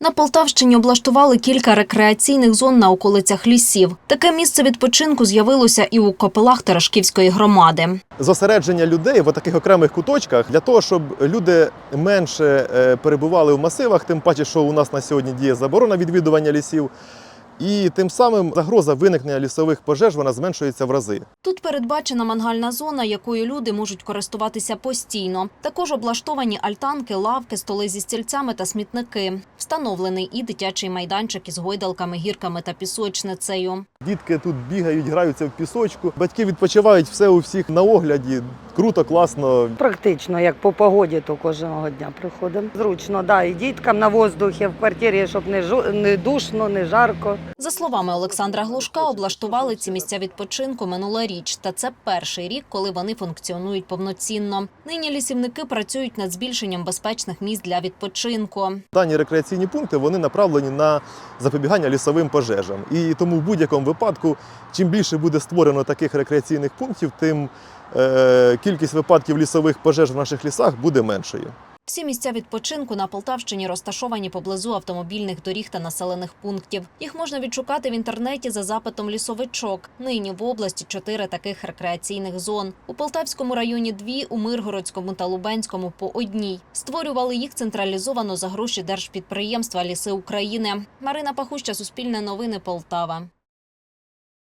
На Полтавщині облаштували кілька рекреаційних зон на околицях лісів. Таке місце відпочинку з'явилося і у копилах Терешківської громади. зосередження людей в таких окремих куточках для того, щоб люди менше е, перебували в масивах, тим паче, що у нас на сьогодні діє заборона відвідування лісів. І тим самим загроза виникнення лісових пожеж вона зменшується в рази. Тут передбачена мангальна зона, якою люди можуть користуватися постійно. Також облаштовані альтанки, лавки, столи зі стільцями та смітники. Встановлений і дитячий майданчик із гойдалками, гірками та пісочницею. Дітки тут бігають, граються в пісочку. Батьки відпочивають все у всіх на огляді. Круто, класно. Практично, як по погоді, то кожного дня приходимо. Зручно, да, і діткам на воздухі в квартирі, щоб не, жу... не душно, не жарко. За словами Олександра Глушка, облаштували ці місця відпочинку минулоріч. Та це перший рік, коли вони функціонують повноцінно. Нині лісівники працюють над збільшенням безпечних місць для відпочинку. Дані рекреаційні пункти вони направлені на запобігання лісовим пожежам. І тому в будь-якому випадку, чим більше буде створено таких рекреаційних пунктів, тим е, кількість випадків лісових пожеж в наших лісах буде меншою. Всі місця відпочинку на Полтавщині розташовані поблизу автомобільних доріг та населених пунктів. Їх можна відшукати в інтернеті за запитом лісовичок. Нині в області чотири таких рекреаційних зон. У Полтавському районі дві, у Миргородському та Лубенському по одній. Створювали їх централізовано за гроші держпідприємства Ліси України. Марина Пахуща, Суспільне новини, Полтава.